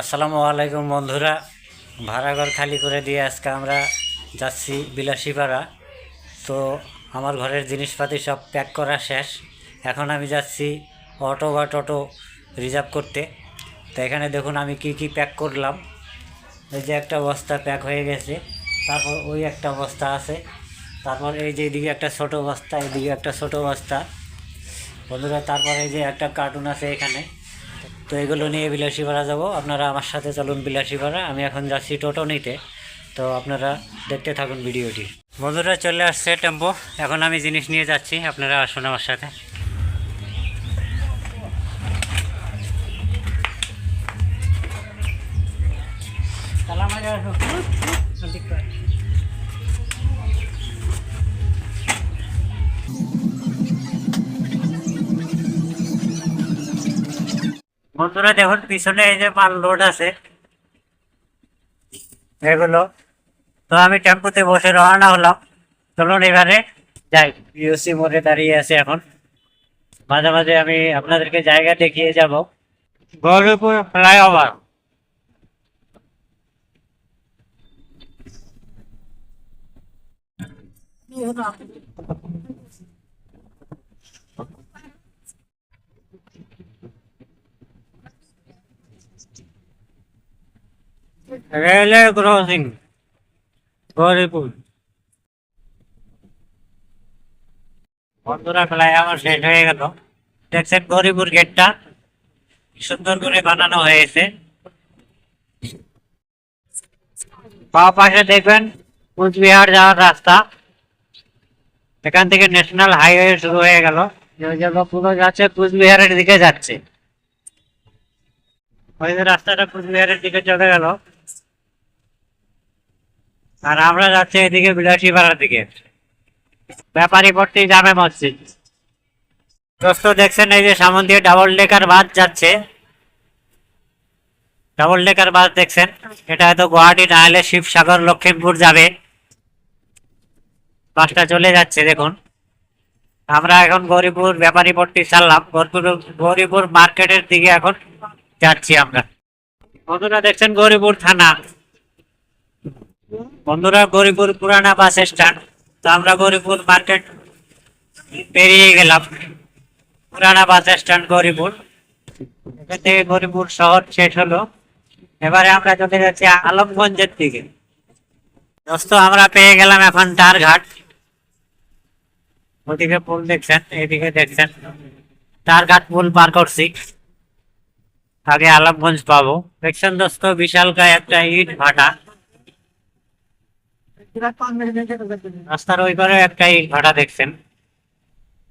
আসসালামু আলাইকুম বন্ধুরা। ভাড়াঘর খালি করে দিয়ে আজকে আমরা যাচ্ছি বিলাসীপাড়া। তো আমার ঘরের জিনিসপাতি সব প্যাক করা শেষ। এখন আমি যাচ্ছি অটো বা টোটো রিজার্ভ করতে। তো এখানে দেখুন আমি কি কি প্যাক করলাম। এই যে একটা বস্তা প্যাক হয়ে গেছে, তারপর ওই একটা বস্তা আছে। তারপর এই যে এদিকে একটা ছোটো বস্তা, এদিকে একটা ছোটো বস্তা। বন্ধুরা, তারপর এই যে একটা কার্টুন আছে এখানে। তো এগুলো নিয়ে বিলাসীপাড়া যাব। আপনারা আমার সাথে চলুন বিলাসীপাড়া আমি এখন যাচ্ছি টোটো নিতে তো আপনারা দেখতে থাকুন ভিডিওটি। বন্ধুরা, চলে আসছে টেম্পো। এখন আমি জিনিস নিয়ে যাচ্ছি। আপনারা আসুন আমার সাথে। বন্ধুরা, দেখুন, পিছনে এই যে মাল লোড আছে। এগুলো। তো আমি টেম্পুতে বসে রওনা হলাম। চলুন এবারে যাই। ইউসি মোড়ে দাঁড়িয়ে আছে এখন। মাঝে মাঝে আমি আপনাদেরকে জায়গা দেখিয়ে যাব। Gauripur flyover. Railway crossing, Gauripur. বন্ধুরা ফ্লাইওভার শেষ হয়ে গেল। দেখছেন গৌরীপুর গেটটা সুন্দর করে বানানো হয়েছে। বাঁ পাশে দেখবেন কুচবিহার যাওয়ার রাস্তা। এখান থেকে ন্যাশনাল হাইওয়ে শুরু হয়ে গেল। পুরো যাচ্ছে, কুচবিহারের দিকে যাচ্ছে। ওই রাস্তাটা কুচবিহারের দিকে চলে গেল। আর আমরা যাচ্ছি এদিকে বিলাসীপাড়ার দিকে। ব্যাপারী পট্টি জামে মসজিদ। দোস্ত, দেখছেন এই যে সামন দিয়ে ডাবল ডেকার বাস যাচ্ছে। ডাবল ডেকার বাস দেখছেন? এটা হয়তো গুয়াহাটি না হলে শিবসাগর, লক্ষ্মীপুর যাবে। বাসটা চলে যাচ্ছে, দেখুন। আমরা এখন গৌরীপুর ব্যাপারী পট্টি ছাড়লাম গৌরীপুর গৌরীপুর মার্কেটের দিকে এখন যাচ্ছি আমরা। বন্ধুরা, দেখছেন গৌরীপুর থানা। বন্ধুরা গৌরীপুর পুরানা বাস স্ট্যান্ড। তো আমরা গৌরীপুর মার্কেট পেরিয়ে গেলাম। পুরানা বাস স্ট্যান্ড গৌরীপুর এখান থেকে গৌরীপুর শহর শেষ হলো। এবারে আমরা চলে যাচ্ছি আলমগঞ্জের দিকে। দোস্ত, আমরা পেয়ে গেলাম এখন টারঘাট ওদিকে পুল দেখছেন, এদিকে দেখছেন। টারঘাট পুল পার করছি। আগে আলমগঞ্জ পাবো। দেখছেন দোস্ত, বিশালকায় একটা ইট ভাটা। রাস্তার ওই পারে একটা ইট ভাটা দেখছেন।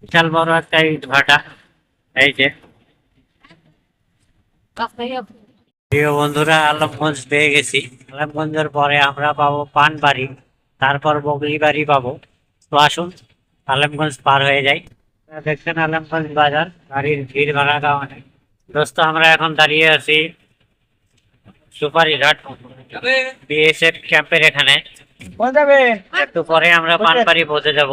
বিশাল বড় একটা ইট ভাটা এই যে। প্রিয় বন্ধুরা আলমগঞ্জ পেয়ে গেছি। আলমগঞ্জের পরে আমরা পাবো পানবাড়ি তারপর বগলি বাড়ি পাবো। তো আসুন আলমগঞ্জ পার হয়ে যাই। দেখছেন আলমগঞ্জ বাজার গাড়ির ভিড় ভাড়া অনেক দোস্ত আমরা এখন দাঁড়িয়ে আছি সুপারি ঘাট বিএসএফ ক্যাম্পের এখানে। একটু পরে আমরা পানবাড়ি পৌঁছে যাব।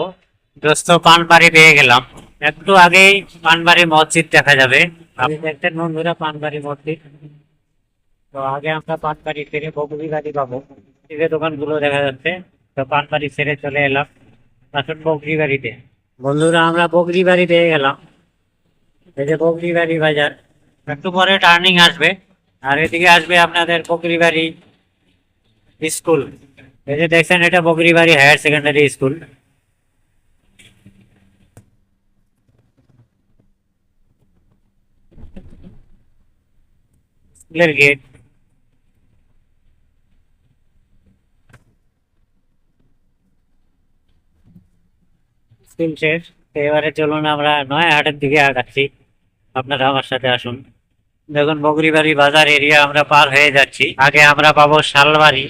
দোস্ত পানবাড়ি পেয়ে গেলাম। একটু আগেই পানবাড়ি মসজিদ দেখা যাবে। আপনি দেখতেন বন্ধুরা পানবাড়ি মসজিদ। তো আগে আমরা পানবাড়ি ফিরে বগুড়ি গাড়ি পাবো। যে দোকানগুলো দেখা যাচ্ছে তো পানবাড়ি ছেড়ে চলে এলাম আসুন বগরি বাড়িতে বন্ধুরা আমরা বগরি বাড়ি পেয়ে গেলাম। এই যে বগরি বাড়ি বাজার একটু পরে টার্নিং আসবে। আর এদিকে আসবে আপনাদের বগরি বাড়ি স্কুল। এই যে দেখছেন, এটা বগরিবাড়ি হায়ার সেকেন্ডারি স্কুল। স্কুলের গেট। স্কুল শেষ। এবারে চলুন আমরা নয়াহাটের দিকে আগাচ্ছি। আপনারা আমার সাথে আসুন। দেখুন বগরিবাড়ি বাজার এরিয়া আমরা পার হয়ে যাচ্ছি। আগে আমরা পাবো শালবাড়ি।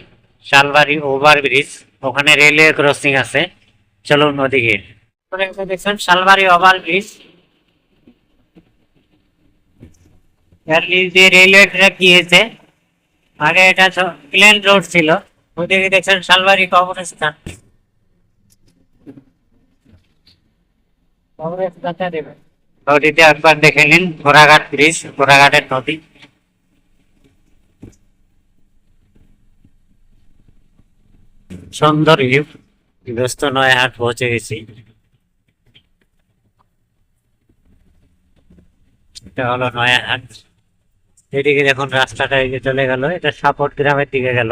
শালবাড়ি ওভার ব্রিজ ওখানে রেলওয়ে ক্রসিং আছে। চলুন ওদিকে দেখছেন শালবাড়ি ওভার ব্রিজের নিচ দিয়ে রেলওয়ে ট্র্যাক গিয়েছে। আগে এটা প্লেন রোড ছিল। ওদিকে দেখছেন শালবাড়ি কবরস্থান। কবরস্থানটা নদীতে একবার দেখে নিন, ঘোড়াঘাট ব্রিজ ঘোড়াঘাটের নদী। সুন্দর ব্যস্ত নয়, হাট পৌঁছে গেছি। এটা হলো নয়াহাট এদিকে দেখুন রাস্তাটা এই চলে গেল, এটা সাপট গ্রামের দিকে গেল।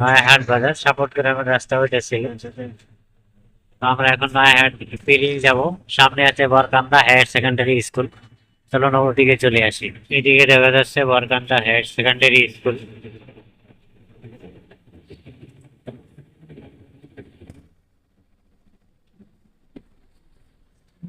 নয়াহাট বাজার সাপট গ্রামের রাস্তা ওইটা আমরা এখন নয়াহাট পেরিয়ে যাব। সামনে আছে বরকান্দা হায়ার সেকেন্ডারি স্কুল। চলুন ওদিকে চলে আসি। এদিকে দেখা যাচ্ছে বরকান্দা হায়ার সেকেন্ডারি স্কুল।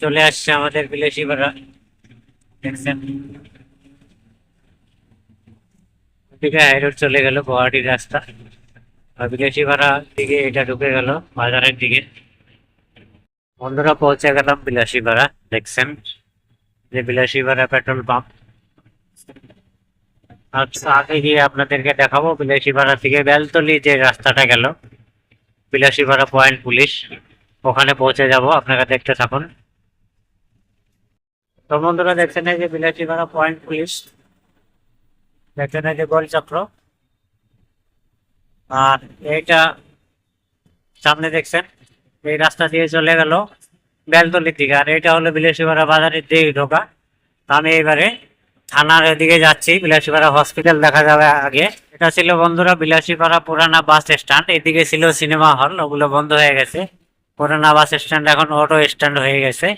চলে আসছে আমাদের বিলাসীপাড়া দেখছেন? দিকে হাই চলে গেল, গুয়াহাটির রাস্তা। আর বিলাসীপাড়া দিকে এটা ঢুকে গেল, বাজারের দিকে। বন্ধুরা, পৌঁছে গেলাম বিলাসীপাড়া দেখছেন? যে বিলাসীপাড়া পেট্রোল পাম্প। আচ্ছা আগে গিয়ে আপনাদেরকে দেখাবো বিলাসীপাড়া থেকে বেলতলি যে রাস্তাটা গেল। বিলাসীপাড়া পয়েন্ট পুলিশ, ওখানে পৌঁছে যাব, আপনারা দেখতে থাকুন। তো বন্ধুরা দেখছেন এই যে বিলাসীপাড়া পয়েন্ট পুলিশ দেখছেন এই যে গোলচক্র আর এইটা সামনে দেখছেন, এই রাস্তা দিয়ে চলে গেল বেলতলির দিকে। আর এটা হলো বিলাসীপাড়া বাজারের দিকে ঢোকা। আমি এবারে থানার এদিকে যাচ্ছি বিলাসীপাড়া হসপিটাল দেখা যাবে আগে। এটা ছিল বন্ধুরা বিলাসীপাড়া পুরানা বাস স্ট্যান্ড এদিকে ছিল সিনেমা হল ওগুলো বন্ধ হয়ে গেছে। পুরানা বাস স্ট্যান্ড এখন অটো স্ট্যান্ড হয়ে গেছে।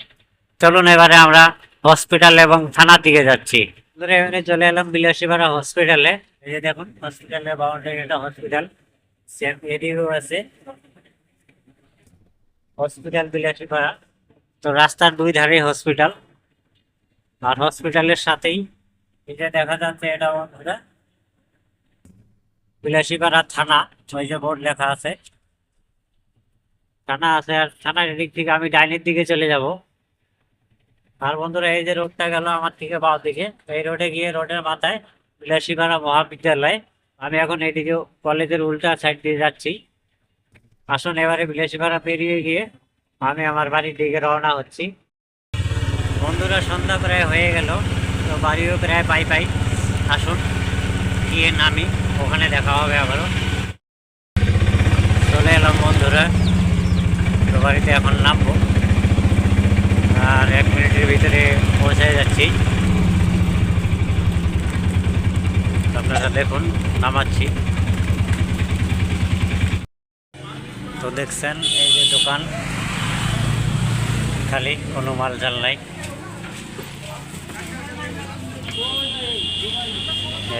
চলুন এবারে আমরা হসপিটাল এবং থানার দিকে যাচ্ছি। এবারে চলে এলাম বিলাসীপাড়া হসপিটালে এই যে দেখুন হসপিটালের বাউন্ডারি একটা হসপিটাল সেম এদিকেও আছে। হসপিটাল বিলাসীপাড়া। তো রাস্তার দুই ধারে হসপিটাল আর হসপিটালের সাথেই যে দেখা যাচ্ছে এটা বন্ধুরা, বিলাসীপাড়া থানা। ওই যে বোর্ড লেখা আছে। থানা আছে আর থানার দিক থেকে আমি ডাইনের দিকে চলে যাব। আর বন্ধুরা, এই যে রোডটা গেল আমার থেকে বাও দিকে, এই রোডে গিয়ে রোডের মাথায় বিলাসীপাড়া মহাবিদ্যালয়। আমি এখন এইদিকে কলেজের উল্টা সাইড দিয়ে যাচ্ছি। আসুন, এবারে বিলাসীপাড়া পেরিয়ে গিয়ে আমি আমার বাড়ির দিকে রওনা হচ্ছি। বন্ধুরা, সন্ধ্যা প্রায় হয়ে গেল, তো বাড়িও প্রায় পাই পাই। আসুন, গিয়ে নামি, ওখানে দেখা হবে আবারও। চলে এলাম বন্ধুরা, তো বাড়িতে এখন নামবো। আর এক মিনিটের ভিতরে পৌঁছে যাচ্ছি। আপনারা দেখুন, নামাচ্ছি। তো দেখছেন, এই যে দোকান, খালি কোনো মাল জাল নাই।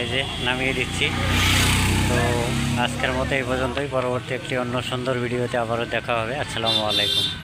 এই যে নামিয়ে দিচ্ছি। তো আজকের মতো এই পর্যন্তই। পরবর্তী একটি অন্য সুন্দর ভিডিওতে আবারও দেখা হবে। আসসালামু আলাইকুম।